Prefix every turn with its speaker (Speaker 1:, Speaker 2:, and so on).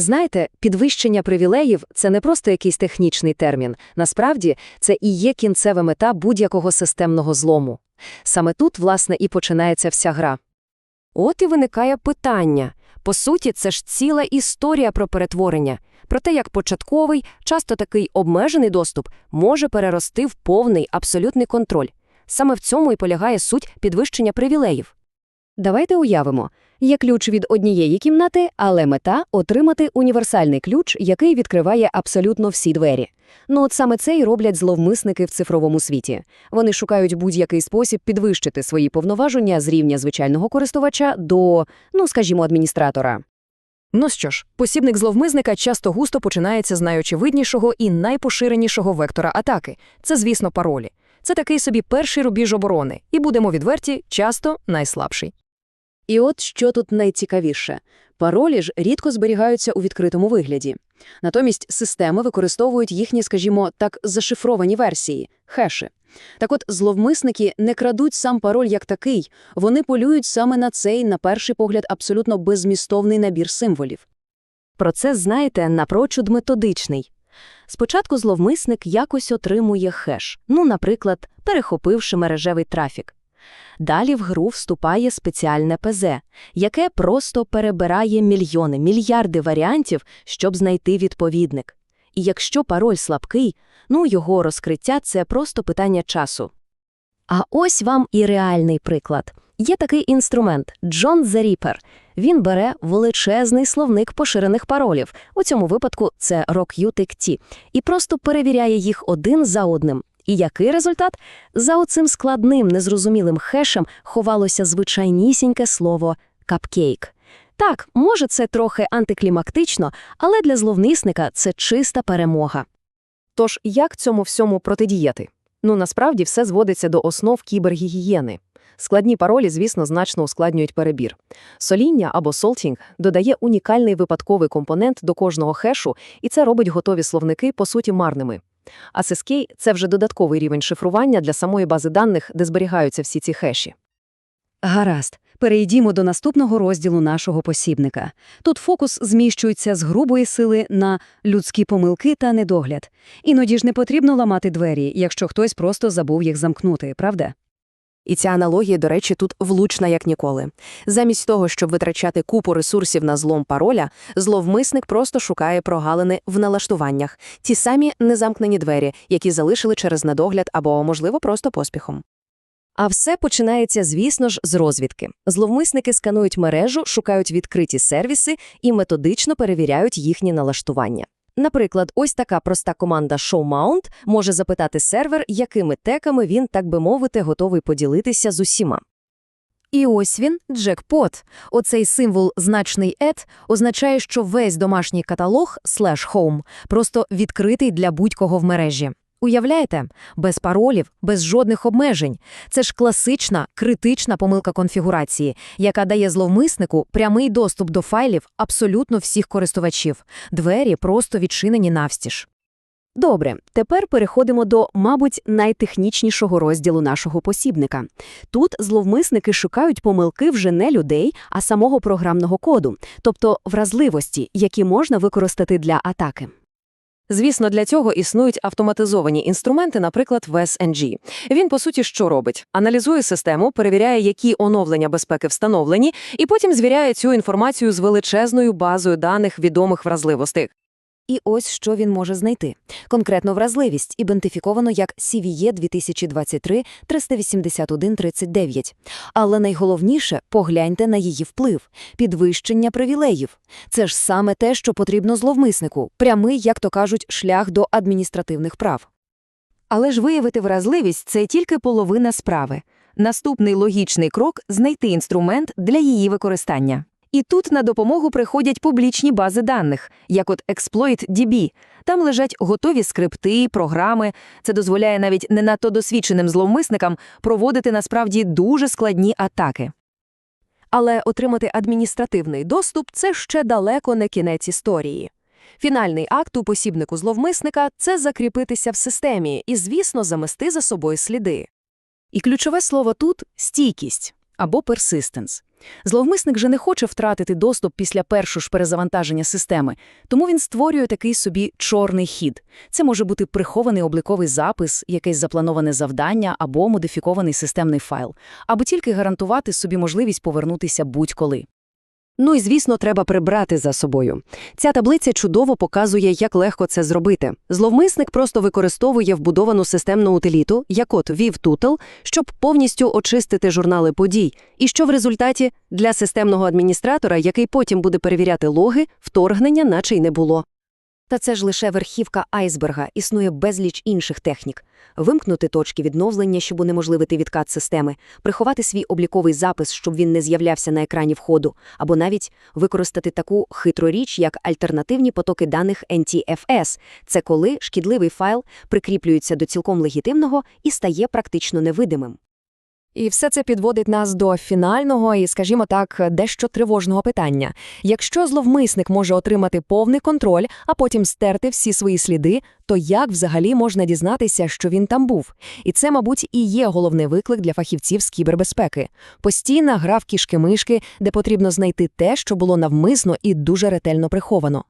Speaker 1: Знаєте, підвищення привілеїв це не просто якийсь технічний термін. Насправді, це і є кінцева мета будь-якого системного злому. Саме тут, власне, і починається вся гра.
Speaker 2: От і виникає питання. По суті, це ж ціла історія про перетворення, про те, як початковий, часто такий обмежений доступ може перерости в повний абсолютний контроль. Саме в цьому і полягає суть підвищення привілеїв.
Speaker 1: Давайте уявимо. Є ключ від однієї кімнати, але мета – отримати універсальний ключ, який відкриває абсолютно всі двері. Ну от саме це і роблять зловмисники в цифровому світі. Вони шукають будь-який спосіб підвищити свої повноваження з рівня звичайного користувача до, ну скажімо, адміністратора.
Speaker 2: Ну що ж, посібник зловмисника часто густо починається з найочевиднішого і найпоширенішого вектора атаки. Це, звісно, паролі. Це такий собі перший рубіж оборони, і будемо відверті, часто найслабший.
Speaker 1: І от що тут найцікавіше. Паролі ж рідко зберігаються у відкритому вигляді. Натомість системи використовують їхні, скажімо, так, зашифровані версії – хеші. Так от зловмисники не крадуть сам пароль як такий, вони полюють саме на цей, на перший погляд, абсолютно беззмістовний набір символів.
Speaker 2: Процес, знаєте, напрочуд методичний. Спочатку зловмисник якось отримує хеш, ну, наприклад, перехопивши мережевий трафік. Далі в гру вступає спеціальне ПЗ, яке просто перебирає мільйони, мільярди варіантів, щоб знайти відповідник. І якщо пароль слабкий, ну його розкриття – це просто питання часу. А ось вам і реальний приклад. Є такий інструмент – the Ripper. Він бере величезний словник поширених паролів, у цьому випадку це RockUTXT, і просто перевіряє їх один за одним. І який результат? За оцим складним, незрозумілим хешем ховалося звичайнісіньке слово «капкейк». Так, може, це трохи антиклімактично, але для зловмисника це чиста перемога.
Speaker 3: Тож, як цьому всьому протидіяти? Ну, насправді, все зводиться до основ кібергігієни. Складні паролі, звісно, значно ускладнюють перебір. Соління або солтінг додає унікальний випадковий компонент до кожного хешу, і це робить готові словники, по суті, марними. А SSK – це вже додатковий рівень шифрування для самої бази даних, де зберігаються всі ці хеші.
Speaker 1: Гаразд. Перейдімо до наступного розділу нашого посібника. Тут фокус зміщується з грубої сили на людські помилки та недогляд. Іноді ж не потрібно ламати двері, якщо хтось просто забув їх замкнути, правда?
Speaker 3: І ця аналогія, до речі, тут влучна як ніколи. Замість того, щоб витрачати купу ресурсів на злом пароля, зловмисник просто шукає прогалини в налаштуваннях, ті самі незамкнені двері, які залишили через недогляд або, можливо, просто поспіхом.
Speaker 2: А все починається, звісно ж, з розвідки. Зловмисники сканують мережу, шукають відкриті сервіси і методично перевіряють їхні налаштування. Наприклад, ось така проста команда ShowMount може запитати сервер, якими теками він, так би мовити, готовий поділитися з усіма. І ось він, джекпот. Оцей символ значний «ет» означає, що весь домашній каталог slash home просто відкритий для будь-кого в мережі. Уявляєте? Без паролів, без жодних обмежень. Це ж класична, критична помилка конфігурації, яка дає зловмиснику прямий доступ до файлів абсолютно всіх користувачів. Двері просто відчинені навстіж. Добре, тепер переходимо до, мабуть, найтехнічнішого розділу нашого посібника. Тут зловмисники шукають помилки вже не людей, а самого програмного коду, тобто вразливості, які можна використати для атаки.
Speaker 3: Звісно, для цього існують автоматизовані інструменти, наприклад, VSNG. Він, по суті, що робить? Аналізує систему, перевіряє, які оновлення безпеки встановлені, і потім звіряє цю інформацію з величезною базою даних відомих вразливостей.
Speaker 2: І ось що він може знайти. Конкретно вразливість ідентифіковано як CVE 2023-381-39. Але найголовніше – погляньте на її вплив – підвищення привілеїв. Це ж саме те, що потрібно зловмиснику – прямий, як то кажуть, шлях до адміністративних прав.
Speaker 4: Але ж виявити вразливість – це тільки половина справи. Наступний логічний крок – знайти інструмент для її використання. І тут на допомогу приходять публічні бази даних, як от ExploitDB. Там лежать готові скрипти, програми. Це дозволяє навіть не надто досвідченим зловмисникам проводити насправді дуже складні атаки.
Speaker 2: Але отримати адміністративний доступ – це ще далеко не кінець історії. Фінальний акт у посібнику зловмисника – це закріпитися в системі і, звісно, замести за собою сліди.
Speaker 1: І ключове слово тут – стійкість або persistence.
Speaker 5: Зловмисник же не хоче втратити доступ після першого ж перезавантаження системи, тому він створює такий собі чорний хід. Це може бути прихований обліковий запис, якесь заплановане завдання або модифікований системний файл, аби тільки гарантувати собі можливість повернутися будь-коли.
Speaker 2: Ну і, звісно, треба прибрати за собою. Ця таблиця чудово показує, як легко це зробити. Зловмисник просто використовує вбудовану системну утиліту, як от VivTutel, щоб повністю очистити журнали подій. І що в результаті? Для системного адміністратора, який потім буде перевіряти логи, вторгнення наче й не було.
Speaker 1: Та це ж лише верхівка айсберга, існує безліч інших технік. Вимкнути точки відновлення, щоб унеможливити відкат системи, приховати свій обліковий запис, щоб він не з'являвся на екрані входу, або навіть використати таку хитру річ, як альтернативні потоки даних NTFS. Це коли шкідливий файл прикріплюється до цілком легітимного і стає практично невидимим.
Speaker 3: І все це підводить нас до фінального і, скажімо так, дещо тривожного питання. Якщо зловмисник може отримати повний контроль, а потім стерти всі свої сліди, то як взагалі можна дізнатися, що він там був? І це, мабуть, і є головний виклик для фахівців з кібербезпеки. Постійна гра в кішки-мишки, де потрібно знайти те, що було навмисно і дуже ретельно приховано.